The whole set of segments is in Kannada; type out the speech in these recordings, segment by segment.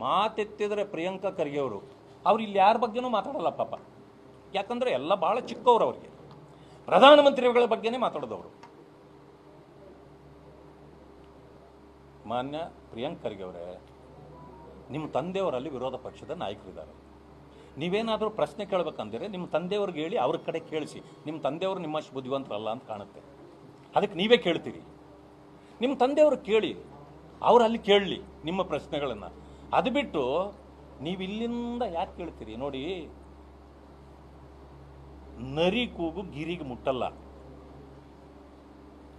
ಮಾತೆತ್ತಿದ್ರೆ ಪ್ರಿಯಾಂಕಾ ಖರ್ಗೆ ಅವರು ಅವ್ರು ಇಲ್ಲಿ ಯಾರ ಬಗ್ಗೆನೂ ಮಾತಾಡಲ್ಲ ಪಾಪ. ಯಾಕಂದ್ರೆ ಎಲ್ಲ ಭಾಳ ಚಿಕ್ಕವ್ರು ಅವ್ರಿಗೆ. ಪ್ರಧಾನಮಂತ್ರಿಗಳ ಬಗ್ಗೆನೇ ಮಾತಾಡೋದವರು. ಮಾನ್ಯ ಪ್ರಿಯಾಂಕ್ ಖರ್ಗೆ ಅವರೇ ನಿಮ್ಮ ತಂದೆಯವರಲ್ಲಿ ವಿರೋಧ ಪಕ್ಷದ ನಾಯಕರಿದ್ದಾರೆ. ನೀವೇನಾದರೂ ಪ್ರಶ್ನೆ ಕೇಳಬೇಕಂದ್ರೆ ನಿಮ್ಮ ತಂದೆಯವ್ರಿಗೆ ಹೇಳಿ ಅವ್ರ ಕಡೆ ಕೇಳಿಸಿ. ನಿಮ್ಮ ತಂದೆಯವರು ನಿಮ್ಮಷ್ಟು ಬುದ್ಧಿವಂತರಲ್ಲ ಅಂತ ಕಾಣುತ್ತೆ. ಅದಕ್ಕೆ ನೀವೇ ಕೇಳ್ತೀರಿ. ನಿಮ್ಮ ತಂದೆಯವರು ಕೇಳಿ, ಅವ್ರು ಅಲ್ಲಿ ಕೇಳಲಿ ನಿಮ್ಮ ಪ್ರಶ್ನೆಗಳನ್ನು. ಅದು ಬಿಟ್ಟು ನೀವು ಇಲ್ಲಿಂದ ಯಾಕೆ ಕೇಳ್ತೀರಿ? ನೋಡಿ, ನರಿ ಕೂಗು ಗಿರಿಗೆ ಮುಟ್ಟಲ್ಲ.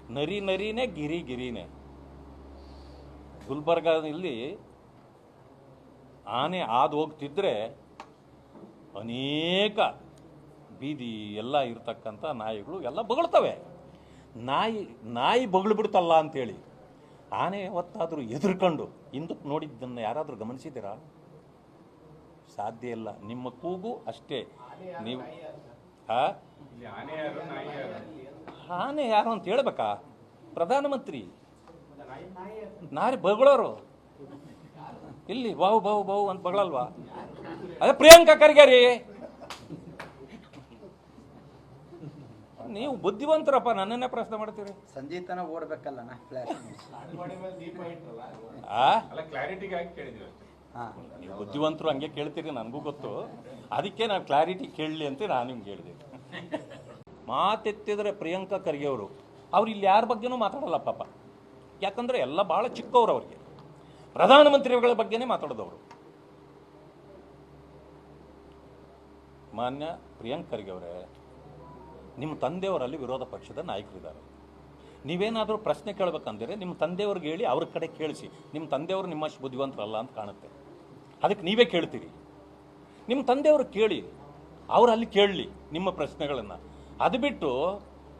ನರಿ ನರಿನೇ ಗಿರಿ ಗಿರಿನೇ. ಗುಲ್ಬರ್ಗಾದಲ್ಲಿ ಆನೆ ಹಾದು ಹೋಗ್ತಿದ್ರೆ ಅನೇಕ ಬೀದಿ ಎಲ್ಲ ಇರತಕ್ಕಂಥ ನಾಯಿಗಳು ಎಲ್ಲ ಬಗಳ್ತವೆ. ನಾಯಿ ನಾಯಿ ಬಗಳ್ಬಿಡ್ತಲ್ಲ ಅಂತೇಳಿ. ಆನೆ ಯಾವತ್ತಾದರೂ ಎದುರ್ಕೊಂಡು ಹಿಂದಕ್ಕೆ ನೋಡಿದ್ದನ್ನು ಯಾರಾದರೂ ಗಮನಿಸಿದ್ದೀರಾ? ಸಾಧ್ಯ ಇಲ್ಲ. ನಿಮ್ಮ ಕೂಗು ಅಷ್ಟೇ. ನೀವು ಆನೆ ಯಾರು ಅಂತ ಹೇಳ್ಬೇಕಾ? ಪ್ರಧಾನಮಂತ್ರಿ. ನಾರಿ ಬಗಳೋರು. ಇಲ್ಲಿ, ಬಾವು ಬಾವು ಬಾವು ಅಂತ ಬಗಳಲ್ವಾ? ಅದೇ ಪ್ರಿಯಾಂಕಾ ಖರ್ಗೆ ನೀವು ಬುದ್ಧಿವಂತರಪ್ಪ ನನ್ನನ್ನೇ ಪ್ರಶ್ನೆ ಮಾಡ್ತೀರಿ? ಸಂಜೀತನ ಓಡ್ಬೇಕಲ್ಲ ಫ್ಲಾಶ್ ಆ? ಅಲ್ಲ ಕ್ಲಾರಿಟಿಗಾಗಿ ಕೇಳಿದ್ವಿ ಅಷ್ಟೇ. ಹಾ. ನೀವು ಬುದ್ಧಿವಂತರು ಹಂಗೆ ಕೇಳ್ತೀರಿ ನನಗೂ ಗೊತ್ತು. ಅದಕ್ಕೆ ನಾನು ಕ್ಲಾರಿಟಿ ಕೇಳಲಿ ಅಂತ ನಾನು ನಿಮ್ಗೆ ಹೇಳಿದೆ. ಮಾತೆತ್ತಿದ್ರೆ ಪ್ರಿಯಾಂಕಾ ಖರ್ಗೆ ಅವರು ಅವ್ರು ಇಲ್ಲಿ ಯಾರ ಬಗ್ಗೆನೂ ಮಾತಾಡಲ್ಲ ಪಾಪ. ಯಾಕಂದ್ರೆ ಎಲ್ಲ ಭಾಳ ಚಿಕ್ಕವ್ರು ಅವ್ರಿಗೆ. ಪ್ರಧಾನಮಂತ್ರಿಗಳ ಬಗ್ಗೆನೇ ಮಾತಾಡೋದವರು. ಮಾನ್ಯ ಪ್ರಿಯಾಂಕ್ ಖರ್ಗೆ ಅವರೇ ನಿಮ್ಮ ತಂದೆಯವರಲ್ಲಿ ವಿರೋಧ ಪಕ್ಷದ ನಾಯಕರಿದ್ದಾರೆ. ನೀವೇನಾದರೂ ಪ್ರಶ್ನೆ ಕೇಳಬೇಕಂದ್ರೆ ನಿಮ್ಮ ತಂದೆಯವ್ರಿಗೆ ಹೇಳಿ ಅವ್ರ ಕಡೆ ಕೇಳಿಸಿ. ನಿಮ್ಮ ತಂದೆಯವರು ನಿಮ್ಮಷ್ಟು ಬುದ್ಧಿವಂತರಲ್ಲ ಅಂತ ಕಾಣುತ್ತೆ. ಅದಕ್ಕೆ ನೀವೇ ಕೇಳ್ತೀರಿ. ನಿಮ್ಮ ತಂದೆಯವರು ಕೇಳಿ, ಅವರು ಅಲ್ಲಿ ಕೇಳಲಿ ನಿಮ್ಮ ಪ್ರಶ್ನೆಗಳನ್ನು. ಅದು ಬಿಟ್ಟು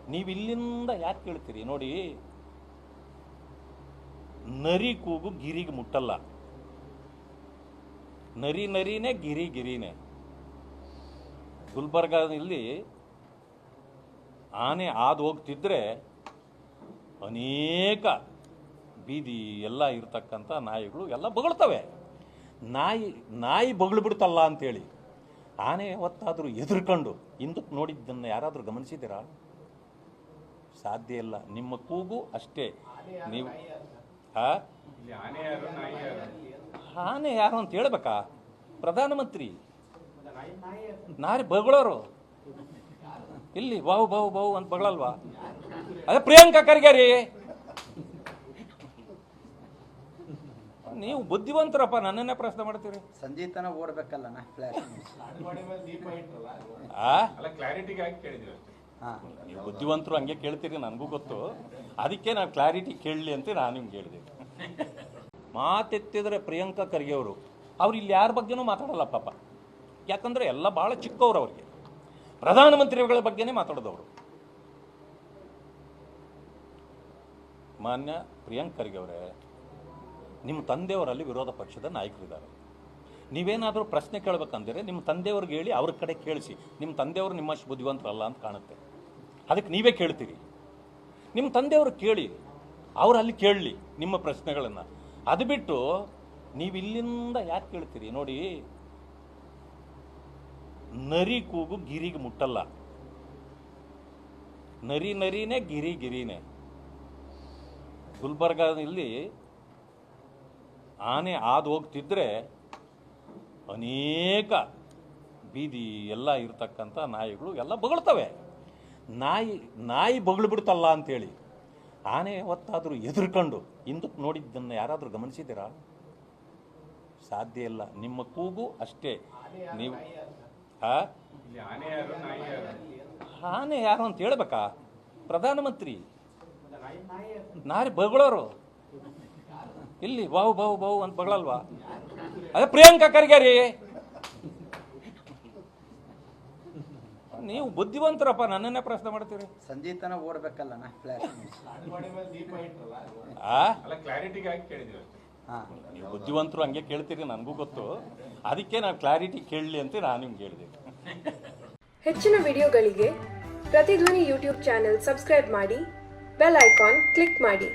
ನೀವು ಇಲ್ಲಿಂದ ಯಾಕೆ ಕೇಳ್ತೀರಿ? ನೋಡಿ, ನರಿ ಕೂಗು ಗಿರಿಗೆ ಮುಟ್ಟಲ್ಲ. ನರಿ ನರಿನೇ ಗಿರಿ ಗಿರಿನೇ. ಗುಲ್ಬರ್ಗಾದಲ್ಲಿ ಆನೆ ಹಾದು ಹೋಗ್ತಿದ್ರೆ ಅನೇಕ ಬೀದಿ ಎಲ್ಲ ಇರತಕ್ಕಂಥ ನಾಯಿಗಳು ಎಲ್ಲ ಬಗಳ್ತವೆ. ನಾಯಿ ನಾಯಿ ಬಗಳ್ಬಿಡ್ತಲ್ಲ ಅಂತೇಳಿ ಆನೆ ಯಾವತ್ತಾದರೂ ಎದುರ್ಕೊಂಡು ಹಿಂದಕ್ಕೆ ನೋಡಿದ್ದನ್ನು ಯಾರಾದರೂ ಗಮನಿಸಿದ್ದೀರಾ? ಸಾಧ್ಯ ಇಲ್ಲ. ನಿಮ್ಮ ಕೂಗು ಅಷ್ಟೇ. ನೀವು ಆನೆ ಯಾರು ಅಂತ ಹೇಳ್ಬೇಕಾ? ಪ್ರಧಾನಮಂತ್ರಿ. ನಾರಿ ಬಗಳೋರು ಇಲ್ಲಿ ಬಾವು ಬಾವು ಬಾವು ಅಂತ ಬಗಳಲ್ವಾ ಅದೇ ಪ್ರಿಯಾಂಕಾ ಖರ್ಗೆ ರೀ ನೀವು ಬುದ್ಧಿವಂತರಪ್ಪ ನನ್ನನ್ನೇ ಪ್ರಶ್ನೆ ಮಾಡ್ತೀರಿ? ಸಂಜೀತನ ಓಡ್ಬೇಕಲ್ಲ ಫ್ಲಾಶ್ ಆ? ಅಲ್ಲ ಕ್ಲಾರಿಟಿಗಾಗಿ ಕೇಳಿದ್ವಿ ಅಷ್ಟೇ. ಹಾ. ನೀವು ಬುದ್ಧಿವಂತರು ಹಂಗೆ ಕೇಳ್ತೀರಿ ನನಗೂ ಗೊತ್ತು. ಅದಕ್ಕೆ ನಾನು ಕ್ಲಾರಿಟಿ ಕೇಳಲಿ ಅಂತ ನಾನು ನಿಮ್ಗೆ ಹೇಳಿದೆ. ಮಾತೆತ್ತಿದ್ರೆ ಪ್ರಿಯಾಂಕಾ ಖರ್ಗೆ ಅವರು. ಅವ್ರು ಇಲ್ಲಿ ಯಾರ ಬಗ್ಗೆನೂ ಮಾತಾಡಲ್ಲ ಪಾಪ. ಯಾಕಂದ್ರೆ ಎಲ್ಲ ಭಾಳ ಚಿಕ್ಕವ್ರು ಅವ್ರಿಗೆ. ಪ್ರಧಾನಮಂತ್ರಿಗಳ ಬಗ್ಗೆನೇ ಮಾತಾಡೋದವರು. ಮಾನ್ಯ ಪ್ರಿಯಾಂಕ್ ಖರ್ಗೆ ಅವರೇ ನಿಮ್ಮ ತಂದೆಯವರಲ್ಲಿ ವಿರೋಧ ಪಕ್ಷದ ನಾಯಕರಿದ್ದಾರೆ. ನೀವೇನಾದರೂ ಪ್ರಶ್ನೆ ಕೇಳಬೇಕಂದ್ರೆ ನಿಮ್ಮ ತಂದೆಯವ್ರಿಗೆ ಹೇಳಿ ಅವ್ರ ಕಡೆ ಕೇಳಿಸಿ, ನಿಮ್ಮ ತಂದೆಯವರು ನಿಮ್ಮಷ್ಟು ಬುದ್ಧಿವಂತರಲ್ಲ ಅಂತ ಕಾಣುತ್ತೆ. ಅದಕ್ಕೆ ನೀವೇ ಕೇಳ್ತೀರಿ. ನಿಮ್ಮ ತಂದೆಯವರು ಕೇಳಿ, ಅವ್ರು ಅಲ್ಲಿ ಕೇಳಲಿ ನಿಮ್ಮ ಪ್ರಶ್ನೆಗಳನ್ನು. ಅದು ಬಿಟ್ಟು ನೀವು ಇಲ್ಲಿಂದ ಯಾಕೆ ಕೇಳ್ತೀರಿ? ನೋಡಿ ನರಿ ಕೂಗು ಗಿರಿಗೆ ಮುಟ್ಟಲ್ಲ. ನರಿ ನರಿನೇ ಗಿರಿ ಗಿರಿನೇ. ಗುಲ್ಬರ್ಗಾದಲ್ಲಿ ಆನೆ ಹಾದು ಹೋಗ್ತಿದ್ರೆ ಅನೇಕ ಬೀದಿ ಎಲ್ಲ ಇರತಕ್ಕಂಥ ನಾಯಿಗಳು ಎಲ್ಲ ಬಗಳ್ತವೆ. ನಾಯಿ ನಾಯಿ ಬಗಳು ಬಿಡ್ತಲ್ಲ ಅಂತೇಳಿ. ಆನೆ ಯಾವತ್ತಾದರೂ ಎದುರ್ಕೊಂಡು ಹಿಂದಕ್ಕೆ ನೋಡಿದ್ದನ್ನು ಯಾರಾದರೂ ಗಮನಿಸಿದ್ದೀರಾ? ಸಾಧ್ಯ ಇಲ್ಲ. ನಿಮ್ಮ ಕೂಗು ಅಷ್ಟೇ. ನೀವು ಆನೆ ಯಾರು ಅಂತ ಹೇಳ್ಬೇಕಾ? ಪ್ರಧಾನಮಂತ್ರಿ. ನಾರಿ ಬಗಳೋರು. ಇಲ್ಲಿ ಬಾವು ಬಾವು ಬಾವು ಅಂತ ಬಗಳಲ್ವಾ? ಅದೇ ಪ್ರಿಯಾಂಕಾ ಖರ್ಗೆ ರೀ ನೀವು ಬುದ್ಧಿವಂತರಪ್ಪ ನನ್ನನ್ನೇ ಪ್ರಶ್ನೆ ಮಾಡ್ತೀರಿ? ಸಂಜೀತನ ಓಡ್ಬೇಕಲ್ಲ ಫ್ಲಾಶ್ ಆ? ಅಲ್ಲ ಕ್ಲಾರಿಟಿಗಾಗಿ ನೀವು ಬುದ್ಧಿವಂತರು ಹಂಗೆ ಕೇಳ್ತೀರಿ ನನಗೂ ಗೊತ್ತು. ಅದಕ್ಕೆ ನಾನು ಕ್ಲಾರಿಟಿ ಕೇಳಲಿ ಅಂತ ನಾನು ನಿಮ್ಗೆ ಹೇಳಿದೆ. ಹೆಚ್ಚಿನ ವಿಡಿಯೋಗಳಿಗೆ ಪ್ರತಿಧ್ವನಿ ಯೂಟ್ಯೂಬ್ ಚಾನೆಲ್ ಸಬ್ಸ್ಕ್ರೈಬ್ ಮಾಡಿ ಬೆಲ್ ಐಕಾನ್ ಕ್ಲಿಕ್ ಮಾಡಿ.